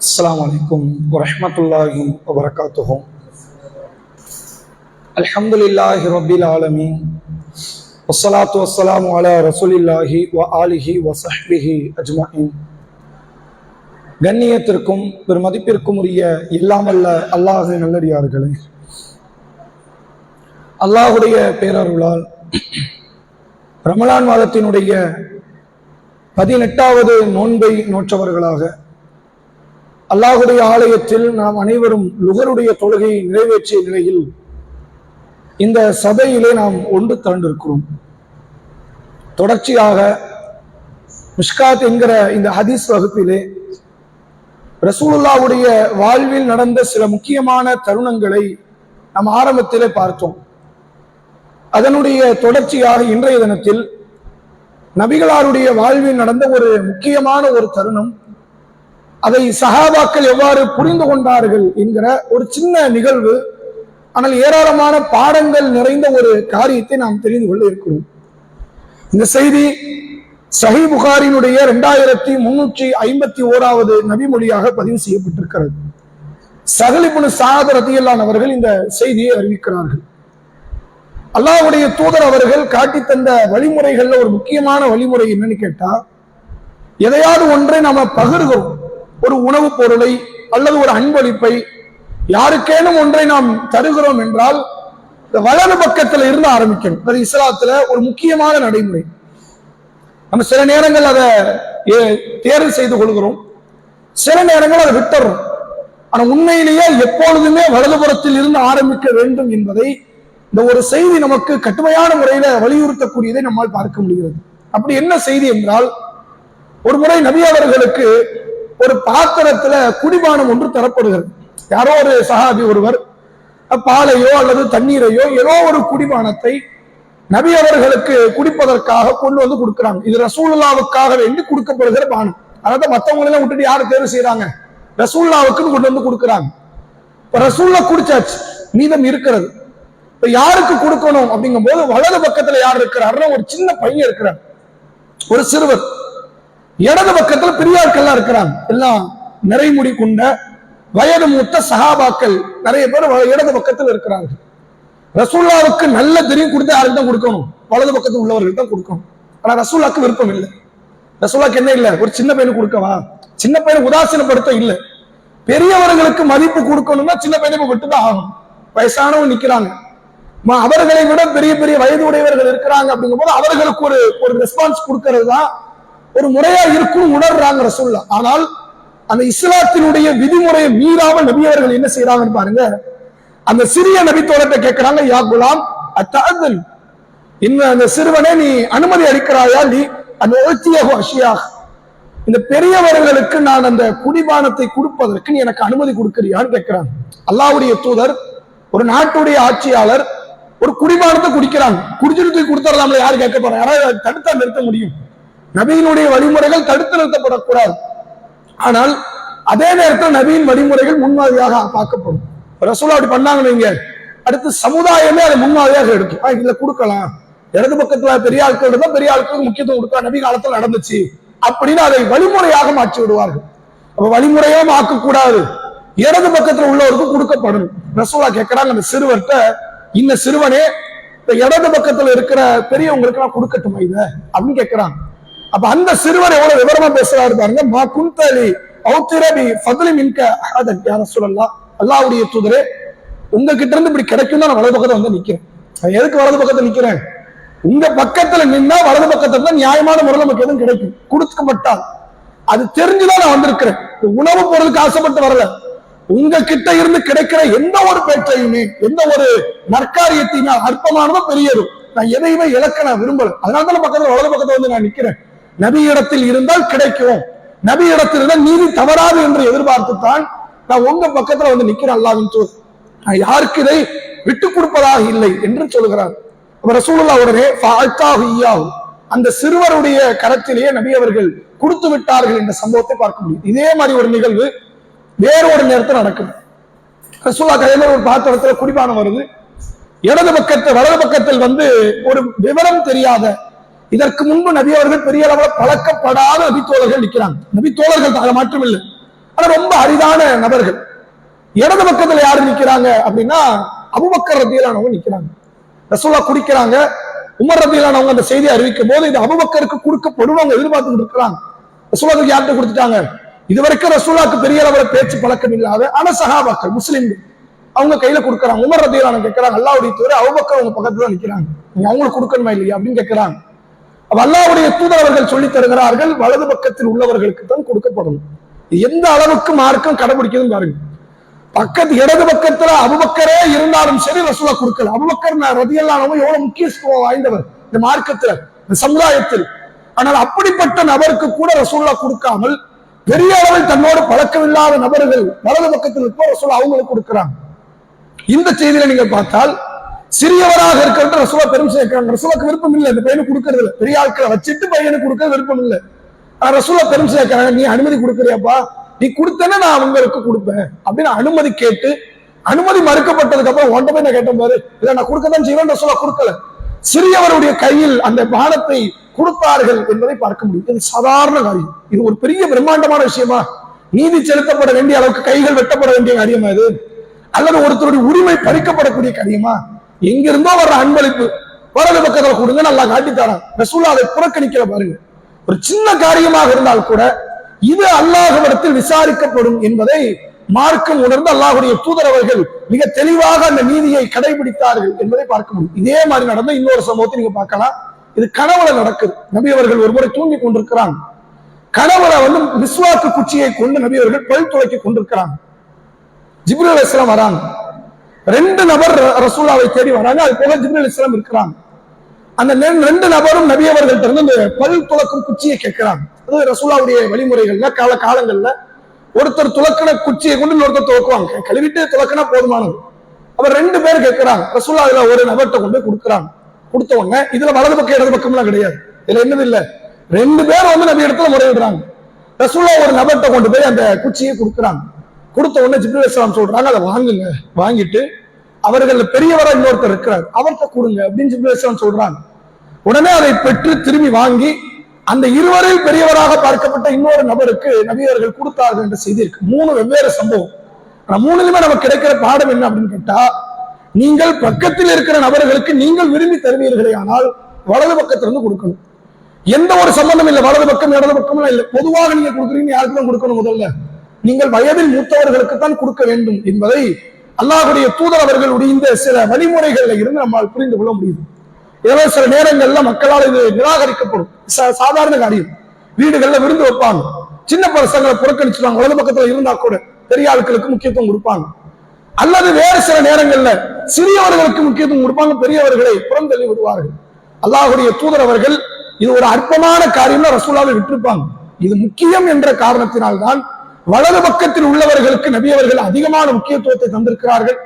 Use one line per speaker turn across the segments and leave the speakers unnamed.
السلام عليكم ورحمة الله وبركاته الحمد لله رب العالمين والصلاة والسلام على رسول الله وآله وصحبه أجمعين கண்ணியத்திற்கும் பெருமதிப்பிற்கும் உரிய இல்லாமல்ல அல்லாஹ் நல்லடியார்களே அல்லாஹுடைய பேரருளால் ரமலான் மாதத்தினுடைய பதினெட்டாவது நோன்பை நோற்றவர்களாக அல்லாஹுடைய ஆலயத்தில் நாம் அனைவரும் லுகருடைய தொழுகையை நிறைவேற்றிய நிலையில் இந்த சபையிலே நாம் ஒன்று திரண்டிருக்கிறோம். தொடர்ச்சியாக மிஷ்காத் என்கிற இந்த ஹதீஸ் வகுப்பிலே ரசூலுல்லாவுடைய வாழ்வில் நடந்த சில முக்கியமான தருணங்களை நாம் ஆரம்பத்திலே பார்த்தோம். அதனுடைய தொடர்ச்சியாக இன்றைய தினத்தில் நபிகளாருடைய வாழ்வில் நடந்த ஒரு முக்கியமான ஒரு தருணம் அதை சஹாபாக்கள் எவ்வாறு புரிந்து கொண்டார்கள் என்கிற ஒரு சின்ன நிகழ்வு ஆனால் ஏராளமான பாடங்கள் நிறைந்த ஒரு காரியத்தை நாம் தெரிந்து கொள்ள இருக்கிறோம். இந்த செய்தி சஹி புகாரினுடைய இரண்டாயிரத்தி முன்னூற்றி ஐம்பத்தி ஓராவது நபிமொழியாக பதிவு செய்யப்பட்டிருக்கிறது. சகலிபுனு சாத ரத்தியல்லான் அவர்கள் இந்த செய்தியை அறிவிக்கிறார்கள். அல்லாவுடைய தூதர் அவர்கள் காட்டி தந்த வழிமுறைகள்ல ஒரு முக்கியமான வழிமுறை என்னன்னு கேட்டா எதையாவது ஒன்றை நாம பகிர்கிறோம். ஒரு உணவுப் பொருளை அல்லது ஒரு அன்பளிப்பை யாருக்கேனும் ஒன்றை நாம் தருகிறோம் என்றால் இந்த வலது பக்கத்துல இருந்து ஆரம்பிக்கணும். அது இஸ்லாத்துல ஒரு முக்கியமான நடைமுறை. நம்ம சில நேரங்கள் அதை தேர்வு செய்து கொள்கிறோம். சில நேரங்கள் அதை விட்டுறோம். ஆனா உண்மையிலேயே எப்பொழுதுமே வலதுபுறத்தில் இருந்து ஆரம்பிக்க வேண்டும் என்பதை இந்த ஒரு செய்தி நமக்கு கட்டுமையான முறையில வலியுறுத்தக்கூடியதை நம்மால் பார்க்க முடிகிறது. அப்படி என்ன செய்தி என்றால் ஒரு முறை நபி அவர்களுக்கு ஒரு பாத்திரத்துல குடிபானம் ஒன்று தரப்படுகிறது. யாரோ ஒரு சஹாபி ஒருவர் பாலையோ அல்லது தண்ணீரையோ ஏதோ ஒரு குடிபானத்தை நபி அவர்களுக்கு குடிப்பதற்காக கொண்டு வந்து கொடுக்கிறாங்க. இது ரசூல்லாவுக்காக வேண்டி கொடுக்கப்படுகிற பானம். அதாவது மற்றவங்களெல்லாம் விட்டுட்டு யாரு தேர்வு செய்யறாங்க ரசூல்லாவுக்குன்னு கொண்டு வந்து கொடுக்குறாங்க. இப்ப ரசூல்லா குடிச்சாச்சு மீதம் இருக்கிறது. இப்ப யாருக்கு கொடுக்கணும் அப்படிங்கும் போது வலது பக்கத்துல யார் இருக்கிறாருன்னா ஒரு சின்ன பையன் இருக்கிறார் ஒரு சிறுவர் இடது பக்கத்துல பெரியார்கள்லாம் இருக்கிறாங்க. எல்லாம் நிறைமுடி கொண்ட வயது மூத்த சகாபாக்கள் நிறைய பேர் இடது பக்கத்துல இருக்கிறாங்க ரசூல்லாவுக்கு நல்ல தெரியும் கொடுத்து யாருக்கு தான் கொடுக்கணும்? வலது பக்கத்துல உள்ளவர்கள் தான் கொடுக்கணும். ஆனா ரசூல்லாக்கு விருப்பம் இல்லை. ரசூல்லாக்கு என்ன இல்லை? ஒரு சின்ன பையனுக்கு கொடுக்கவா? சின்ன பையனை உதாசீனப்படுத்த இல்லை. பெரியவர்களுக்கு மதிப்பு கொடுக்கணும்னா சின்ன பையனை விட்டு தான் ஆகணும். வயசானவங்க நிக்கிறாங்க. அவர்களை விட பெரிய பெரிய வயது உடையவர்கள் இருக்கிறாங்க அப்படிங்கும்போது அவர்களுக்கு ஒரு ஒரு ரெஸ்பான்ஸ் கொடுக்கறது தான் ஒரு முறையா இருக்கும் உணர்றாங்க ரசூல்லா ஆனால் அந்த இஸ்லாத்தினுடைய விதிமுறையை மீறாமல் நபி அவர்கள் என்ன செய்யறாங்கன்னு பாருங்க. அந்த சிறிய நபி தோழத்தை கேட்கிறாங்க யா குலாம் அத்தாதல் இன்னும் அந்த சிறுவனே நீ அனுமதி அளிக்கிறாயா? நீ அந்த ஒத்தியாக அஷியாக இந்த பெரியவர்களுக்கு நான் அந்த குடிபானத்தை கொடுப்பதற்கு நீ எனக்கு அனுமதி கொடுக்கறியான்னு கேட்கிறாங்க அல்லாவுடைய தூதர் ஒரு நாட்டுடைய ஆட்சியாளர் ஒரு குடிபானத்தை குடிக்கிறாங்க. குடிச்சிட்டு தூக்கி கொடுத்துடலாம்ல யாரு கேட்க போறாங்க யாராவது தடுத்தா நிறுத்த முடியும். நபியினுடைய வழிமுறைகள் தடுத்து நிறுத்தப்படக்கூடாது. ஆனால் அதே நேரத்தில் நபியின் வழிமுறைகள் முன்மாதிரியாக பார்க்கப்படும். ரசூலா அப்படி பண்ணாங்க நீங்க அடுத்து சமுதாயமே அதை முன்மாதிரியாக எடுக்கும். ஆ, இதுல கொடுக்கலாம். இடது பக்கத்துல பெரிய ஆட்கள் இருந்தா பெரிய ஆட்களுக்கு முக்கியத்துவம் கொடுக்க நபி காலத்துல நடந்துச்சு அப்படின்னு அதை வழிமுறையாக மாற்றி விடுவார்கள். அப்ப வழிமுறையே ஆக்கக்கூடாது இடது பக்கத்துல உள்ளவருக்கு கொடுக்கப்படும். ரசூலா கேட்கிறாங்க அந்த சிறுவர்கிட்ட இந்த சிறுவனே இந்த இடது பக்கத்துல இருக்கிற பெரியவங்களுக்கு நான் கொடுக்கட்டுமா இத? அப்படின்னு கேட்கிறாங்க. அப்ப அந்த சிறுவர் எவ்வளவு விவரமா பேசுறாரு பாருங்க மா குந்தலி அவுத்திரபி ஃபதுலி மின்க அஹதன். யார சொல்லலாம் அல்லாவுடைய தூதரே உங்ககிட்ட இருந்து இப்படி கிடைக்கும் நான் வலது பக்கத்துல வந்து நிக்கிறேன். நான் எதுக்கு வலது பக்கத்துல நிக்கிறேன்? உங்க பக்கத்துல நின்னா வலது பக்கத்துல இருந்தா நியாயமான முறையில் நமக்கு எதுவும் கிடைக்கும். கொடுக்கப்பட்டால். அது தெரிஞ்சுதான் நான் வந்திருக்கிறேன். உணவு பொருளுக்கு ஆசைப்பட்டு வரல. உங்க கிட்ட இருந்து கிடைக்கிற எந்த ஒரு பேற்றையுமே எந்த ஒரு நற்காரியத்தையுமே அற்பமானதும் பெரியதும் நான் எதையுமே இழக்க நான் விரும்பல. அதனால தான் பக்கத்துல வலது பக்கத்துல வந்து நான் நிக்கிறேன். நபி இடத்தில் இருந்தால் கிடைக்கும். நபி இடத்தில் இருந்தால் நீதி தவறாது என்று எதிர்பார்த்துத்தான் நான் உங்க பக்கத்துல வந்து நிக்கிறேன் அல்லாவின் தூதர். நான் யாருக்கு இதை விட்டு கொடுப்பதாக இல்லை என்று சொல்கிறார். அப்ப ரசூலுல்லாஹ் உடனே அந்த சிறுவருடைய கரத்திலேயே நபி அவர்கள் கொடுத்து விட்டார்கள் என்ற சம்பவத்தை பார்க்க முடியும் இதே மாதிரி ஒரு நிகழ்வு வேற ஒரு நேரத்தில் நடக்குது. ரசூல்லா கையில ஒரு பாத்திரத்துல குடிபானம் வருது. இடது பக்கத்தில் வலது பக்கத்தில் வந்து ஒரு விவரம் தெரியாத இதற்கு முன்பு நபி அவர்கள் பெரிய அளவில் பழக்கப்படாத நபித்தோழர்கள் நிற்கிறாங்க. நபித்தோழர்கள் தோழர்கள் அது இல்லை ஆனா ரொம்ப அரிதான நபர்கள். இடது பக்கத்துல யாரு நிக்கிறாங்க அப்படின்னா அபுபக்கர் ரத்தியிலானவங்க நிக்கிறாங்க ரசூலா குடிக்கிறாங்க. உமர் ரத்தியிலானவங்க அந்த செய்தியை அறிவிக்கும் போது இது அபுபக்கருக்கு கொடுக்கப்படும் அவங்க எதிர்பார்த்துட்டு இருக்கிறாங்க. ரசூலாவுக்கு யார்கிட்ட கொடுத்துட்டாங்க? இதுவரைக்கும் ரசூலாக்கு பெரிய அளவில் பேச்சு பழக்கம் இல்லாத ஆனா சஹாபாக்கள் முஸ்லிம்கள். அவங்க கையில கொடுக்குறாங்க. உமர் ரத்தியிலான கேட்கறாங்க அல்லாவுடைய தூர அபுபக்கர் அவங்க பக்கத்துல நிக்கிறாங்க. நீங்க அவங்களுக்கு கொடுக்கணுமா இல்லையா அப்படின்னு கேட்கிறாங்க அல்லாவுடைய தூதர் அவர்கள் சொல்லி தருகிறார்கள் வலது பக்கத்தில் உள்ளவர்களுக்கு தான் கொடுக்கப்படும். எந்த அளவுக்கு மார்க்கம் கடைபிடிக்கிறது பாருங்க. பக்கத்து இடது பக்கத்துல அபுபக்கரே இருந்தாலும் சரி ரசூலா கொடுக்கல. அபுபக்கர் ரதியல்லானவங்க எவ்வளவு முக்கியத்துவம் வாய்ந்தவர் இந்த மார்க்கத்துல இந்த சமுதாயத்தில். ஆனால் அப்படிப்பட்ட நபருக்கு கூட ரசூல்லா கொடுக்காமல் பெரிய அளவில் தன்னோடு பழக்கமில்லாத நபர்கள் வலது பக்கத்தில் இருப்போம் ரசூல்லா அவங்களுக்கு கொடுக்குறாங்க. இந்த செய்தியில நீங்க பார்த்தால் சிறியவராக இருக்கிற ரசூலா பெரும் சேர்க்கிறாங்க ரசூலாக்கு விருப்பம் இல்லை. இந்த பையனுக்கு கொடுக்கறது இல்லை. பெரிய ஆட்களை வச்சுட்டு பையனுக்கு கொடுக்க விருப்பம் இல்லை. ஆனா ரசூலா பெரும் சேர்க்கிறாங்க நீ அனுமதி கொடுக்குறியாப்பா? நீ கொடுத்தேன்னா நான் அவங்களுக்கு கொடுப்பேன். அப்படின்னு அனுமதி கேட்டு அனுமதி மறுக்கப்பட்டதுக்கு அப்புறம் ஒன்றை போய் நான் கேட்டேன் பாரு. இதை நான் கொடுக்கத்தான் செய்வேன் ரசூலா கொடுக்கல. சிறியவருடைய கையில் அந்த பானத்தை கொடுத்தார்கள் என்பதை பார்க்க முடியும். இது சாதாரண காரியம். இது ஒரு பெரிய பிரம்மாண்டமான விஷயமா? நீதி செலுத்தப்பட வேண்டிய அளவுக்கு கைகள் வெட்டப்பட வேண்டிய காரியமா இது? அல்லது ஒருத்தருடைய உரிமை பறிக்கப்படக்கூடிய காரியமா? எங்கிருந்தோ வர்ற அன்பளிப்பு வரது பக்கத்துல கொடுங்க நல்லா காட்டித்தாரான். ரசூலா அதை புறக்கணிக்கிற பாருங்க. ஒரு சின்ன காரியமாக இருந்தால் கூட இது அல்லாஹ்விடத்தில் விசாரிக்கப்படும் என்பதை மார்க்கம் உணர்ந்து அல்லாஹுடைய தூதரவர்கள் மிக தெளிவாக அந்த நீதியை கடைபிடித்தார்கள் என்பதை பார்க்க முடியும். இதே மாதிரி நடந்த இன்னொரு சம்பவத்தை நீங்க பார்க்கலாம். இது கனவுல நடக்குது. நபி அவர்கள் ஒரு முறை தூங்கி கொண்டிருக்கிறாங்க கனவுல வந்து விஸ்வாக்கு குச்சியை கொண்டு நபி அவர்கள் பல் துளைக்கி கொண்டிருக்கிறாங்க ஜிப்ரல் அலிஸ்லாம் வராங்க. ரெண்டு நபர் ர- ரசூலாவை தேடி வராங்க. அது போக ஜிப்ரல் இஸ்லாம் இருக்கிறாங்க. அந்த ரெண்டு நபரும் நபி அவர்கள்ட்ட இருந்து இந்த பல் துளக்கும் குச்சியை கேட்கிறாங்க. அது ரசூலாவுடைய வழிமுறைகள்ல கால காலங்கள்ல ஒருத்தர் துளக்கின குச்சியை கொண்டு இன்னொருத்தர் துவக்குவாங்க கழுவிட்டு துளக்கினா போதுமானது. அவர் ரெண்டு பேர் கேட்கிறாங்க. ரசூலா அதுல ஒரு நபர்கிட்ட கொண்டு போய் கொடுக்குறாங்க. கொடுத்த உடனே இதுல வலது பக்கம் இடது பக்கம்லாம் கிடையாது. இதுல என்னது இல்ல. ரெண்டு பேரும் வந்து நபி இடத்துல முறையிடுறாங்க. ரசூலா ஒரு நபர்கிட்ட கொண்டு போய் அந்த குச்சியை கொடுக்குறாங்க. கொடுத்த உடனே ஜிப்ரல் இஸ்லாம் சொல்றாங்க அதை வாங்குங்க. வாங்கிட்டு அவர்கள் பெரியவரா இன்னொருத்தர் இருக்கிறார். அவர்கிட்ட கொடுங்க அப்படின்னு ஜிப்ரல் இஸ்லாம் சொல்றாங்க. உடனே அதை பெற்று திரும்பி வாங்கி அந்த இருவரில் பெரியவராக பார்க்கப்பட்ட இன்னொரு நபருக்கு நபியர்கள் கொடுத்தார்கள் என்ற செய்தி இருக்கு. மூணு வெவ்வேறு சம்பவம். ஆனா மூணுலயுமே நமக்கு கிடைக்கிற பாடம் என்ன அப்படின்னு கேட்டா நீங்கள் பக்கத்தில் இருக்கிற நபர்களுக்கு நீங்கள் விரும்பி தருவீர்களே ஆனால் வலது பக்கத்திலிருந்து கொடுக்கணும். எந்த ஒரு சம்பந்தம் இல்லை. வலது பக்கம் இடது பக்கம் இல்லை. பொதுவாக நீங்க கொடுக்குறீங்க யாருக்கும் கொடுக்கணும் முதல்ல. நீங்கள் வயதில் மூத்தவர்களுக்கு தான் கொடுக்க வேண்டும் என்பதை அல்லாஹுடைய தூதர் அவர்களுடைய இந்த சில வழிமுறைகள்ல இருந்து நம்மால் புரிந்து கொள்ள முடியுது. ஏதோ சில நேரங்கள்ல மக்களால் இது நிராகரிக்கப்படும். சா- சாதாரண காரியம். வீடுகள்ல விருந்து வைப்பாங்க. சின்ன பசங்களை புறக்கணிச்சுவாங்க வலது பக்கத்துல இருந்தா கூட பெரிய ஆட்களுக்கு முக்கியத்துவம் கொடுப்பாங்க. அல்லது வேறு சில நேரங்கள்ல சிறியவர்களுக்கு முக்கியத்துவம் கொடுப்பாங்க. பெரியவர்களை புறந்தள்ளி விடுவார்கள். அல்லாஹுடைய தூதர் அவர்கள் இது ஒரு அற்பமான காரியம்னு ரசூலாவை விட்டிருப்பாங்க. இது முக்கியம் என்ற காரணத்தினால்தான் வலது பக்கத்தில் உள்ளவர்களுக்கு நபி அவர்கள் அதிகமான முக்கியத்துவத்தை தந்திருக்கிறார்கள்.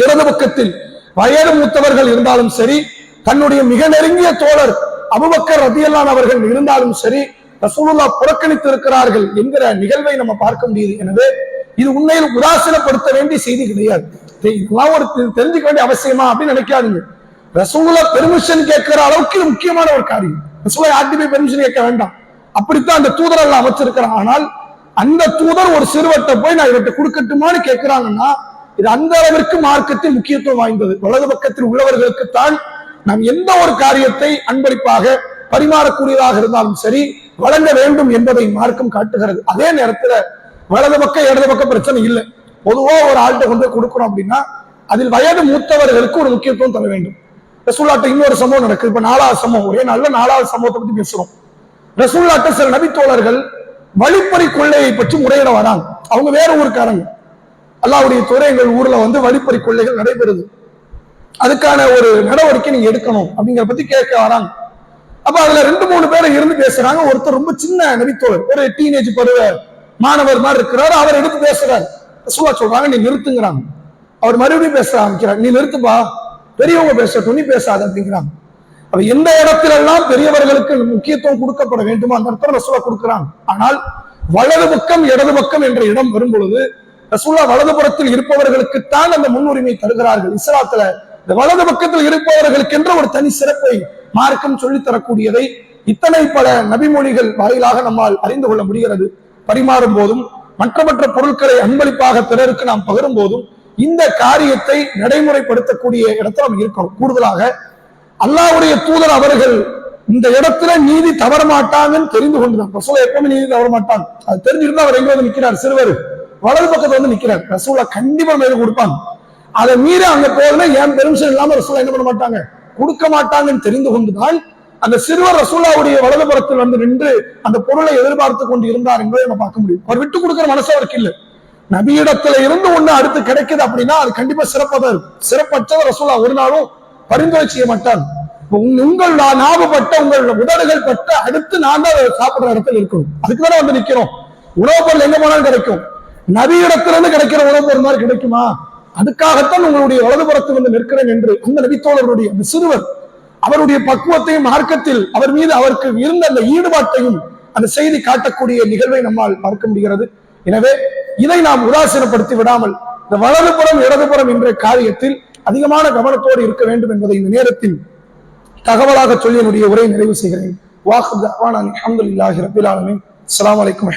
இடது பக்கத்தில் வயது மூத்தவர்கள் இருந்தாலும் சரி தன்னுடைய மிக நெருங்கிய தோழர் அபுபக்கர் ரத்தியல்லான் அவர்கள் இருந்தாலும் சரி ரசூலுல்லா புறக்கணித்து இருக்கிறார்கள் என்கிற நிகழ்வை நம்ம பார்க்க முடியுது. எனவே இது உண்மையில் உதாசீனப்படுத்த வேண்டிய செய்தி கிடையாது. இதெல்லாம் ஒரு தெரிஞ்சுக்க வேண்டிய அவசியமா அப்படின்னு நினைக்காதீங்க. ரசூலுல்லா பெர்மிஷன் கேட்கிற அளவுக்கு இது முக்கியமான ஒரு காரியம். ரசூலா யார்ட்டுமே பெர்மிஷன் கேட்க வேண்டாம். அப்படித்தான் அந்த தூதரெல்லாம் அமைச்சிருக்கிறான் ஆனால் அந்த தூதர் ஒரு சிறுவத்தை போய் நான் இவர்கிட்ட கொடுக்கட்டுமான்னு கேட்கிறாங்கன்னா இது அந்த அளவிற்கு மார்க்கத்தில் முக்கியத்துவம் வாய்ந்தது. வலது பக்கத்தில் உள்ளவர்களுக்குத்தான் நாம் எந்த ஒரு காரியத்தை அன்பளிப்பாக பரிமாறக்கூடியதாக இருந்தாலும் சரி வழங்க வேண்டும் என்பதை மார்க்கம் காட்டுகிறது. அதே நேரத்துல வலது பக்கம் இடது பக்கம் பிரச்சனை இல்லை. பொதுவா ஒரு ஆள்கிட்ட கொண்டு போய் கொடுக்கணும் அப்படின்னா அதில் வயது மூத்தவர்களுக்கு ஒரு முக்கியத்துவம் தர வேண்டும். ரசூல்லாட்ட இன்னொரு சம்பவம் நடக்குது. இப்ப நாலாவது சம்பவம். ஒரே நல்ல நாலாவது சம்பவத்தை பத்தி பேசுறோம். ரசூல்லாட்ட சில நபித்தோழர்கள் வழிப்பறி கொள்ளையை பற்றி முறையிட வராங்க அவங்க வேற ஊருக்காரங்க. அல்லாவுடைய துறை எங்கள் ஊர்ல வந்து வழிப்பறி கொள்ளைகள் நடைபெறுது. அதுக்கான ஒரு நடவடிக்கை நீங்க எடுக்கணும் அப்படிங்கிற பத்தி கேட்க வராங்க. அப்ப அதுல ரெண்டு மூணு பேரை இருந்து பேசுறாங்க. ஒருத்தர் ரொம்ப சின்ன நபித்தோழர் ஒரு டீனேஜ் பருவ மாணவர் மாதிரி இருக்கிறாரு. அவர் எடுத்து பேசுறாரு. ரசூலா சொல்றாங்க நீ நிறுத்துங்கிறாங்க. அவர் மறுபடியும் பேச ஆரம்பிக்கிறார். நீ நிறுத்துப்பா. பெரியவங்க பேசட்டும் நீ பேசாத அப்படிங்கிறாங்க. அப்ப எந்த இடத்துல எல்லாம் பெரியவர்களுக்கு முக்கியத்துவம் கொடுக்கப்பட வேண்டுமோ? அந்த இடத்துல ரசூலா கொடுக்கிறாங்க. ஆனால் வலது பக்கம் இடது பக்கம் என்ற இடம் வரும் பொழுது ரசூலா வலதுபுறத்தில் இருப்பவர்களுக்குத்தான் அந்த முன்னுரிமை தருகிறார்கள். இஸ்லாத்துல இந்த வலது பக்கத்தில் இருப்பவர்களுக்கு என்ற ஒரு தனி சிறப்பை மார்க்கம் சொல்லி தரக்கூடியதை இத்தனை பல நபிமொழிகள் வாயிலாக நம்மால் அறிந்து கொள்ள முடிகிறது. பரிமாறும் போதும் மற்ற மற்ற பொருட்களை அன்பளிப்பாக பிறருக்கு நாம் பகிரும் போதும் இந்த காரியத்தை நடைமுறைப்படுத்தக்கூடிய இடத்துல நாம் இருக்கணும். கூடுதலாக அல்லாவுடைய தூதர் அவர்கள் இந்த இடத்துல நீதி தவற மாட்டாங்கன்னு தெரிந்து கொண்டுதான். ரசூலா எப்பவுமே நீதி தவற மாட்டாங்க அது தெரிஞ்சிருந்தா அவர் எங்க வந்து நிக்கிறார் சிறுவர். வலது பக்கத்துல வந்து நிக்கிறார். ரசூலா கண்டிப்பா மேல கொடுப்பாங்க. அதை மீறி அங்க போகுதுன்னா என் பெருமிஷன் இல்லாம ரசூலா என்ன பண்ண மாட்டாங்க? கொடுக்க மாட்டாங்கன்னு தெரிந்து கொண்டுதான் அந்த சிறுவர் ரசூலாவுடைய வலதுபுறத்தில் வந்து நின்று அந்த பொருளை எதிர்பார்த்து கொண்டு இருந்தார் என்பதை நம்ம பார்க்க முடியும். அவர் விட்டு கொடுக்கிற மனசு அவருக்கு இல்லை. நபியிடத்துல இருந்து ஒண்ணு அடுத்து கிடைக்குது அப்படின்னா அது கண்டிப்பா சிறப்பா தான் இருக்கும். சிறப்பற்றவர் ரசூலா ஒரு நாளும் பரிந்துரை செய்ய மாட்டான். உங்கள் நா- உங்கள் உதடுகள் பட்ட அடுத்து நான் தான் சாப்பிடுற இடத்துல இருக்கணும். அதுக்கு தானே வந்து நிக்கிறோம். உணவுப் பொருள் எங்க போனாலும் கிடைக்கும். நபியிடத்திலிருந்து கிடைக்கிற உணவுப் பொருள் மாதிரி கிடைக்குமா? அதுக்காகத்தான் உங்களுடைய வலதுபுறத்தில் வந்து நிற்கிறேன் என்று அந்த நபித்தோழருடைய அந்த சிறுவர் அவருடைய பக்குவத்தையும் மார்க்கத்தில் அவர் மீது அவருக்கு இருந்த அந்த ஈடுபாட்டையும் அந்த செய்தி காட்டக்கூடிய நிகழ்வை நம்மால் பார்க்க முடிகிறது. எனவே இதை நாம் உதாசீனப்படுத்தி விடாமல் இந்த வலதுபுறம் இடதுபுறம் என்ற காரியத்தில் அதிகமான கவனத்தோடு இருக்க வேண்டும் என்பதை இந்த நேரத்தில் தகவலாக சொல்லி என்னுடைய உரையை நிறைவு செய்கிறேன். வாஹு தவான் அலமதுல்லாஹி ரபில் ஆலமின். அஸ்ஸலாமு அலைக்கும்